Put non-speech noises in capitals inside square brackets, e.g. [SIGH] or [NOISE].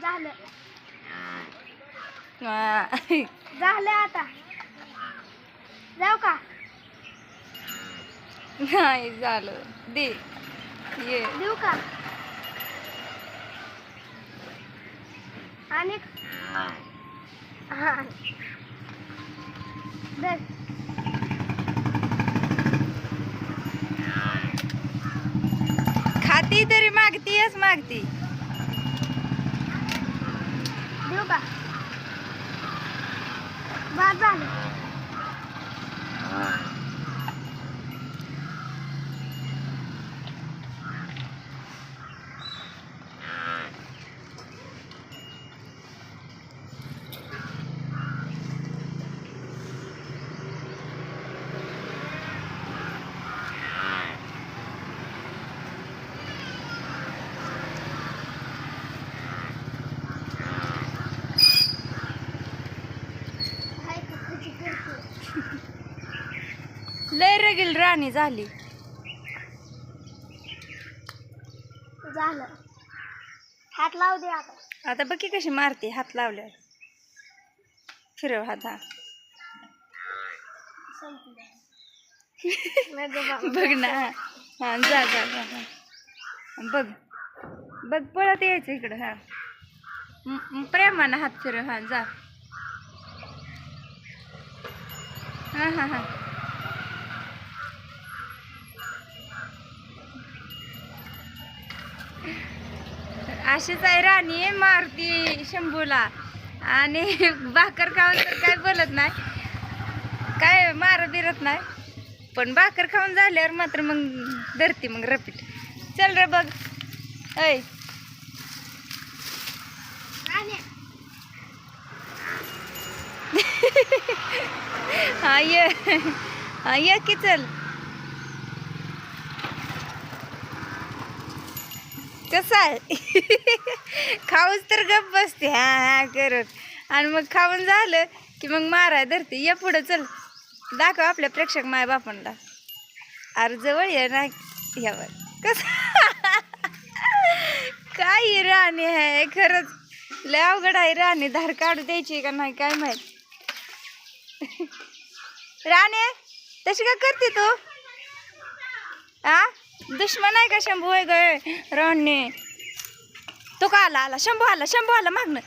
झालं. झालं आता. जाऊ का? नाही झालं. दे. ये. देऊ का? आणि हा. खाती तरी मागतीयच मागती. देऊ का? बाद झालं. रगील राणी झाली. झालं. हात लावू दे आता. आता बघी कशी मारते हात लावल्यावर. फिरव हात हा. बघ ना. हा जा जा जा हा. बघ. बघ पळत यायचं इकडं हा. म- म- प्रेमानं हात फिरव हा जा. हा हा हा. अशीच आहे राणी मारुती शंभूला. आणि [LAUGHS] भाकर खाऊन तर काय बोलत नाही. काय मार बिरत नाही. पण भाकर खाऊन झाल्यावर मात्र मग धरती मग रपीट. चल रे बघ. ऐ. [LAUGHS] हा ये. हा ये की चल. कसं आहे? खाऊच तर गप बसते. हा हा करत आणि मग खाऊन झालं की मग माराय धरते. ये पुढं चल. दाखव आपल्या प्रेक्षक माय बापांना. अरे जवळ ये ना यावर. कसं? काय राणी आहे खरंच. लय अवघड आहे राणी. धार काढू द्यायची का नाही काय माहीत. राणे तशी का करते तू? आ? दुश्मन आहे का शंभू? आहे ग. राणे तो का आला? आला. शंभू आला शंभू आला. मागणं